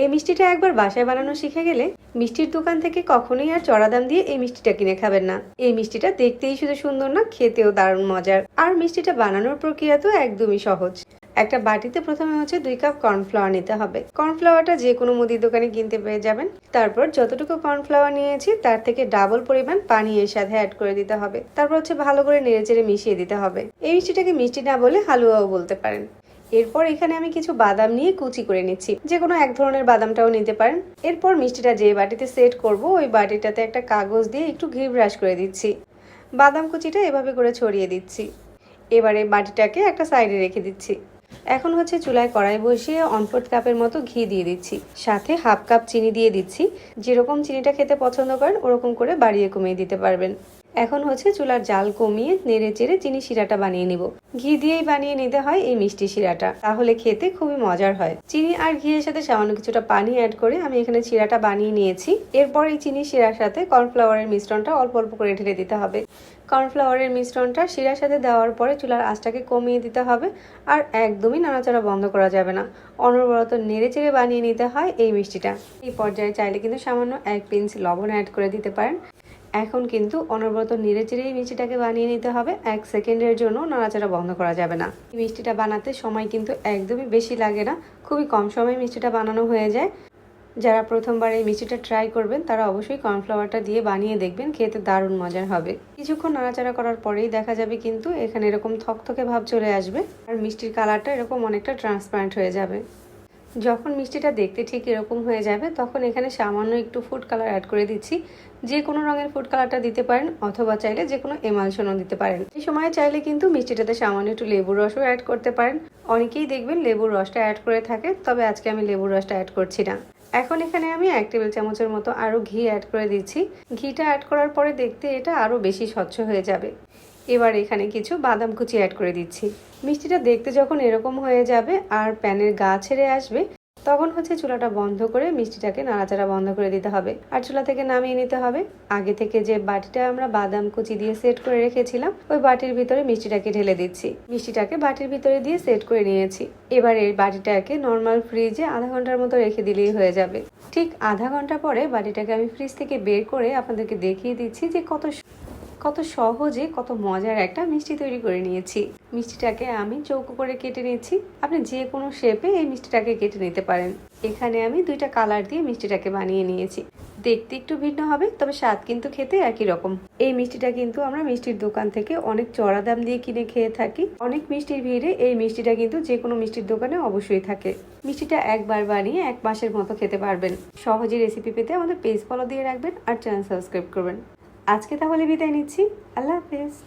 এই মিষ্টিটা একবার বাসায় বানানো শিখে গেলে মিষ্টির দোকান থেকে কখনোই আর চড়া দাম দিয়ে এই মিষ্টিটা কিনে খাবেন না। এই মিষ্টিটা দেখতেই শুধু সুন্দর না, খেতেও দারুণ মজার। আর মিষ্টিটা বানানোর প্রক্রিয়া তো একদমই সহজ। একটা বাটিতে প্রথমে হচ্ছে দুই কাপ কর্নফ্লাওয়ার নিতে হবে। কর্নফ্লাওয়ারটা যে কোনো মুদির দোকানে কিনতে পেয়ে যাবেন। তারপর যতটুকু কর্নফ্লাওয়ার নিয়েছি, তার থেকে ডাবল পরিমাণ পানি এর সাথে অ্যাড করে দিতে হবে। তারপর হচ্ছে ভালো করে নেড়েচেড়ে মিশিয়ে দিতে হবে। এই মিষ্টিটাকে মিষ্টি না বলে হালুয়াও বলতে পারেন। এরপর এখানে আমি কিছু বাদাম নিয়ে কুচি করে নিচ্ছি। যে কোনো এক ধরনের বাদামটাও নিতে পারেন। এরপর মিষ্টিটা যে বাটিতে সেট করব, ওই বাটিটাতে একটা কাগজ দিয়ে একটু ঘি ব্রাশ করে দিচ্ছি। বাদাম কুচিটা এভাবে করে ছড়িয়ে দিচ্ছি। এবারে বাটিটাকে একটা সাইডে রেখে দিচ্ছি। এখন হচ্ছে চুলায় কড়াই বসিয়ে অনফোর্ট কাপের মতো ঘি দিয়ে দিচ্ছি। সাথে হাফ কাপ চিনি দিয়ে দিচ্ছি। যেরকম চিনিটা খেতে পছন্দ করেন, ওরকম করে বাড়িয়ে কমিয়ে দিতে পারবেন। এখন হচ্ছে চুলার জাল কমিয়ে নেড়ে চেড়ে চিনি শিরাটা বানিয়ে নিব। ঘি দিয়েই বানিয়ে নিতে হয় এই মিষ্টি শিরাটা। তাহলে খেতে খুবই মজার হয়। চিনি আর ঘিয়ের সাথে সামান্য কিছুটা পানি অ্যাড করে আমি এখানে শিরাটা বানিয়ে নিয়েছি। এরপর এই চিনি শিরার সাথে কর্নফ্লাওয়ারের মিশ্রণটা অল্প অল্প করে ঢেলে দিতে হবে। কর্নফ্লাওয়ারের মিশ্রণটা শিরার সাথে দেওয়ার পরে চুলার আঁচটাকে কমিয়ে দিতে হবে আর একদমই নাড়াচাড়া বন্ধ করা যাবে না। অনবরত নেড়ে চেড়ে বানিয়ে নিতে হয় এই মিষ্টিটা। এই পর্যায়ে চাইলে কিন্তু সামান্য এক পিঞ্চ লবণ অ্যাড করে দিতে পারেন। এখন কিন্তু অনবরত নেড়ে চেড়ে এই মিষ্টিটাকে বানিয়ে নিতে হবে। এক সেকেন্ডের জন্য নাড়াচাড়া বন্ধ করা যাবে না। এই মিষ্টিটা বানাতে সময় কিন্তু একদমই বেশি লাগে না। খুবই কম সময়ে মিষ্টিটা বানানো হয়ে যায়। যারা প্রথমবার এই মিষ্টিটা ট্রাই করবেন, তারা অবশ্যই কর্নফ্লাওয়ারটা দিয়ে বানিয়ে দেখবেন, খেতে দারুণ মজার হবে। কিছুক্ষণ নাড়াচাড়া করার পরেই দেখা যাবে কিন্তু এখানে এরকম থকথকে ভাব চলে আসবে, আর মিষ্টির কালারটা এরকম অনেকটা ট্রান্সপারেন্ট হয়ে যাবে। যখন মিষ্টিটা দেখতে ঠিক এরকম হয়ে যাবে, তখন এখানে সামান্য একটু ফুড কালার অ্যাড করে দিচ্ছি। যে কোনো রঙের ফুড কালারটা দিতে পারেন, অথবা চাইলে যে কোনো এমালশনও দিতে পারেন। এই সময় চাইলে কিন্তু মিষ্টিটাতে সামান্য একটু লেবুর রসও অ্যাড করতে পারেন। অনেকেই দেখবেন লেবুর রসটা অ্যাড করে থাকে, তবে আজকে আমি লেবুর রসটা অ্যাড করছি না। এখন এখানে আমি এক টেবিল চামচের মতো আরও ঘি অ্যাড করে দিচ্ছি। ঘিটা অ্যাড করার পরে দেখতে এটা আরও বেশি স্বচ্ছ হয়ে যাবে। এবার এখানে কিছু বাদাম কুচি অ্যাড করে দিচ্ছি। মিষ্টিটা দেখতে যখন এরকম হয়ে যাবে, আর প্যানের গা ছেড়ে আসবে তখন হচ্ছে চুলাটা বন্ধ করে মিষ্টিটাকে নাড়াচাড়া বন্ধ করে দিতে হবে। আর চুলা থেকে নামিয়ে নিতে হবে। আগে থেকে যে বাটিটা আমরা বাদাম কুচি দিয়ে সেট করে রেখেছিলাম, ওই বাটির ভিতরে মিষ্টিটাকে ঢেলে দিচ্ছি। মিষ্টিটাকে বাটির ভিতরে দিয়ে সেট করে নিয়েছি। এবার এই বাটিটাকে নর্মাল ফ্রিজে আধা ঘণ্টার মতো রেখে দিলেই হয়ে যাবে। ঠিক আধা ঘণ্টা পরে বাটিটাকে আমি ফ্রিজ থেকে বের করে আপনাদেরকে দেখিয়ে দিচ্ছি যে কত কত সহজে, কত মজার একটা মিষ্টি তৈরি করে নিয়েছি। মিষ্টিটাকে আমি চৌকো করে কেটে নিয়েছি। আপনি যে কোনো শেপে এই মিষ্টিটাকে কেটে নিতে পারেন। এখানে আমি দুইটা কালার দিয়ে মিষ্টিটাকে বানিয়ে নিয়েছি। দেখতে একটু ভিন্ন হবে, তবে স্বাদ কিন্তু খেতে একই রকম। এই মিষ্টিটা কিন্তু আমরা মিষ্টির দোকান থেকে অনেক চড়া দাম দিয়ে কিনে খেয়ে থাকি। অনেক মিষ্টির ভিড়ে এই মিষ্টিটা কিন্তু যে কোনো মিষ্টির দোকানে অবশ্যই থাকে। মিষ্টিটা একবার বানিয়ে এক মাসের মতো খেতে পারবেন। সহজে রেসিপি পেতে আমাদের পেজ ফলো দিয়ে রাখবেন আর চ্যানেল সাবস্ক্রাইব করবেন। আজকে তাহলে বিদায় নিচ্ছি। আল্লাহ হাফেজ।